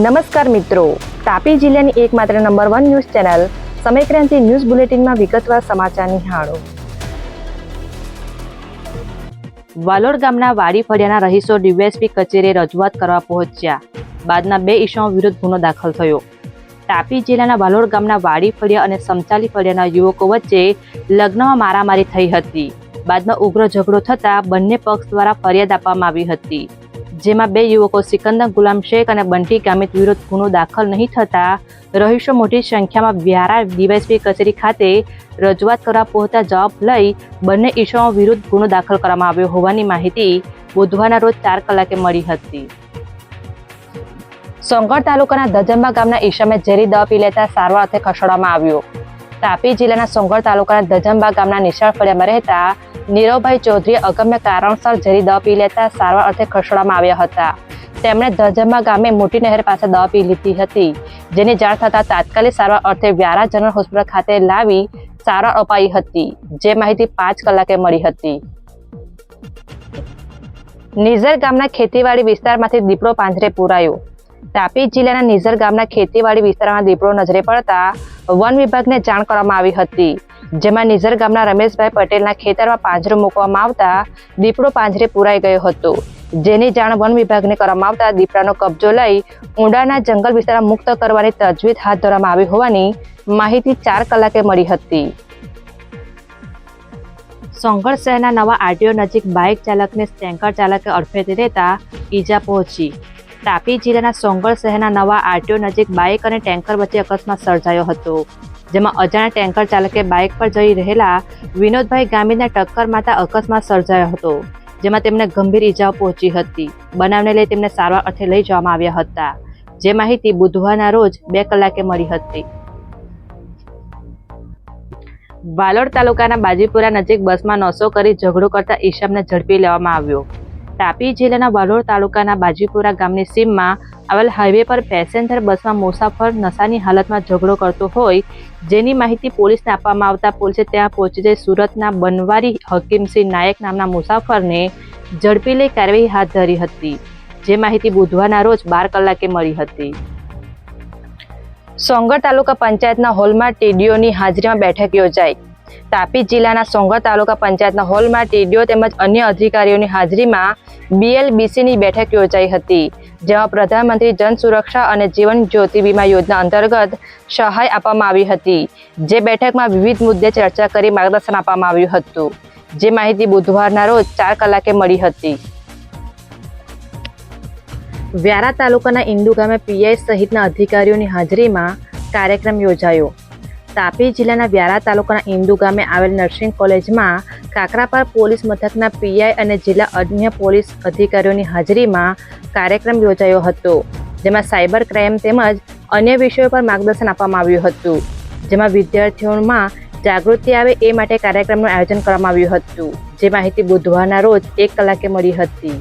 નમસ્કાર મિત્રો. તાપી જિલ્લાની એકમાત્ર number one news channel Samaykranti news બુલેટિનમાં વિગતવાર સમાચાર નિહાળો. વાલોડ ગામના વાડી ફળિયાના રહીશો ડીવાયએસપી કચેરીએ રજૂઆત કરવા પહોંચ્યા. બાદના બે ઈસમો વિરુદ્ધ ગુનો દાખલ થયો. તાપી જિલ્લાના વાલોડ ગામના વાડી ફળિયા અને સમચાલી ફળિયાના યુવકો વચ્ચે લગ્નમાં મારામારી થઈ હતી. બાદમાં ઉગ્ર ઝઘડો થતાં બંને પક્ષ દ્વારા ફરિયાદ આપવામાં આવી હતી. જેમાં બે યુવકો સિકંદર ગુલામ શેખ અને બંટી ગામિત વિરુદ્ધ ગુનો દાખલ નહીં થતા રહીશો મોટી સંખ્યામાં વ્યારા ડીવાયસપી કચેરી ખાતે રજૂઆત કરવા પહોંચતા જવાબ લઈ બંને ઈસમો વિરુદ્ધ ગુનો દાખલ કરવામાં આવ્યો હોવાની માહિતી બુધવારના રોજ ચાર કલાકે મળી હતી. સોંગઢ તાલુકાના ધજંબા ગામના ઈશમે ઝેરી દવા પી લેતા સારવાર અર્થે ખસેડવામાં આવ્યો. તાપી જિલ્લાના સોંગઢ તાલુકાના ધજંબા ગામના નિશાળ ફળિયામાં રહેતા નીરવભાઈ ચૌધરી અગમ્ય કારણસર ઝેરી દવા પી લેતા સારવાર અર્થે ખસેડવામાં આવ્યા હતા. તેમણે ધજમા ગામે મોટી નહેર પાસે દવા પી લીધી હતી, જેની જાણ થતાં તાત્કાલિક સારવાર અર્થે વ્યારા જનરલ હોસ્પિટલ ખાતે લાવી સારવાર અપાઈ હતી, જે માહિતી પાંચ કલાકે મળી હતી. નિઝર ગામના ખેતીવાડી વિસ્તારમાંથી દીપડો પાંજરે પુરાયો. તાપી જિલ્લાના નિઝર ગામના ખેતીવાડી વિસ્તારમાં દીપડો નજરે પડતા વન વિભાગને જાણ કરવામાં આવી હતી. જેમાં નિઝર ગામના રમેશભાઈ પટેલના ખેતરમાં પાંજરો મૂકવામાં આવતા દીપડો પાંજરે પુરાઈ ગયો હતો. જેની જાણ વન વિભાગને કરવામાં આવતા દીપડાનો કબજો લઈ ઊંડાના જંગલ વિસ્તારમાં મુક્ત કરવાની તજવીજ હાથ ધરવામાં આવી હોવાની માહિતી ચાર કલાકે મળી હતી. સોંગઢ શહેરના નવા આરટીઓ નજીક બાઇક ચાલકને ટેન્કર ચાલકે અડફેટે દેતા ઈજા પહોંચી. તાપી જિલ્લાના સોંગઢ શહેરના નવા આરટીઓ નજીક બાઇક અને ટેન્કર વચ્ચે અકસ્માત સર્જાયો હતો. જેમાં અજાણ્યા ટેન્કર ચાલકે બાઇક પર જઈ રહેલા વિનોદભાઈ ગામીને ટક્કર મારતા અકસ્માત સર્જાયો હતો, જેમાં તેમને ગંભીર ઈજાઓ પહોંચી હતી. બનાવને લઈ તેમને સારવાર અર્થે લઈ જવામાં આવ્યા હતા. જે માહિતી બુધવારના રોજ બે કલાકે મળી હતી. વાલોડ તાલુકાના બાજીપુરા નજીક બસમાં નશો કરી ઝઘડો કરતા ઈશમને ઝડપી લેવામાં આવ્યો. તાપી જિલ્લાના વાલોડ તાલુકાના બાજીપુરા ગામની સીમમાં આવેલ હાઈવે પર પેસેન્જર બસમાં મુસાફર નશાની હાલતમાં ઝઘડો કરતો હોય, જેની માહિતી પોલીસને આપવામાં આવતા પોલીસે ત્યાં પહોંચી જઈ સુરતના બનવારી હકીમસિંહ નાયક નામના મુસાફરને ઝડપી લઈ કાર્યવાહી હાથ ધરી હતી, જે માહિતી બુધવારના રોજ બાર કલાકે મળી હતી. સોંગર તાલુકા પંચાયતના હોલમાં ટીડીઓની હાજરીમાં બેઠક યોજાઈ. તાપી જિલ્લાના સોંગઢ તાલુકા પંચાયતના હોલમાં ટીડીઓ તેમજ અન્ય અધિકારીઓની હાજરીમાં બીએલબીસીની બેઠક યોજાઈ હતી. જેમાં પ્રધાનમંત્રી જન સુરક્ષા અને જીવન જ્યોતિ વીમા યોજના અંતર્ગત સહાય આપવામાં આવી હતી. જે બેઠકમાં વિવિધ મુદ્દે ચર્ચા કરી માર્ગદર્શન આપવામાં આવ્યું હતું. જે માહિતી બુધવારના રોજ ચાર કલાકે મળી હતી. વ્યારા તાલુકાના ઇન્દુ ગામે પીઆઈ સહિતના અધિકારીઓની હાજરીમાં કાર્યક્રમ યોજાયો. તાપી જિલ્લાના વ્યારા તાલુકાના ઇન્દુ ગામે આવેલ નર્સિંગ કોલેજમાં કાકરાપાર પોલીસ મથકના પીઆઈ અને જિલ્લા અન્ય પોલીસ અધિકારીઓની હાજરીમાં કાર્યક્રમ યોજાયો હતો, જેમાં સાયબર ક્રાઇમ તેમજ અન્ય વિષયો પર માર્ગદર્શન આપવામાં આવ્યું હતું, જેમાં વિદ્યાર્થીઓમાં જાગૃતિ આવે એ માટે કાર્યક્રમનું આયોજન કરવામાં આવ્યું હતું, જે માહિતી બુધવારના રોજ એક કલાકે મળી હતી.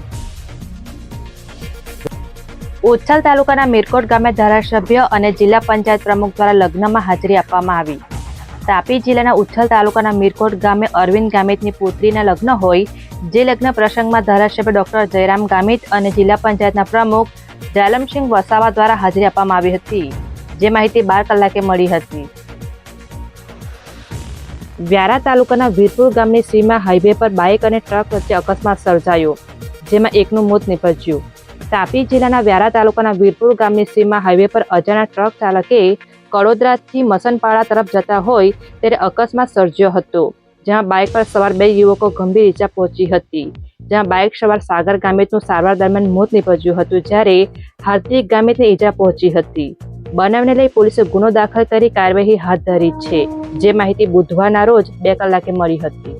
ઉચ્છલ તાલુકાના મિરકોટ ગામે ધારાસભ્ય અને જિલ્લા પંચાયત પ્રમુખ દ્વારા લગ્નમાં હાજરી આપવામાં આવી. તાપી જિલ્લાના ઉચ્છલ તાલુકાના મિરકોટ ગામે અરવિંદ ગામિતની પુત્રીના લગ્ન હોય, જે લગ્ન પ્રસંગમાં ધારાસભ્ય ડોક્ટર જયરામ ગામિત અને જિલ્લા પંચાયતના પ્રમુખ જાલમસિંહ વસાવા દ્વારા હાજરી આપવામાં આવી હતી, જે માહિતી બાર કલાકે મળી હતી. વ્યારા તાલુકાના વીરપુર ગામની સીમા હાઈવે પર બાઇક અને ટ્રક વચ્ચે અકસ્માત સર્જાયો, જેમાં એકનું મોત નીપજ્યું. તાપી જિલ્લાના વ્યારા તાલુકાના વીરપુર ગામની સીમા હાઈવે પર અજાણ્યા ટ્રક ચાલકે કડોદરાથી મસનપાડા તરફ જતા હોય ત્યારે અકસ્માત સર્જ્યો હતો, જ્યાં બાઇક પર સવાર બે યુવકો ગંભીર ઈજા પહોંચી હતી. જ્યાં બાઇક સવાર સાગર ગામિતનું સારવાર દરમિયાન મોત નીપજ્યું હતું, જ્યારે હાર્દિક ગામિતને ઈજા પહોંચી હતી. બનાવને લઈ પોલીસે ગુનો દાખલ કરી કાર્યવાહી હાથ ધરી છે. જે માહિતી બુધવારના રોજ બે કલાકે મળી હતી.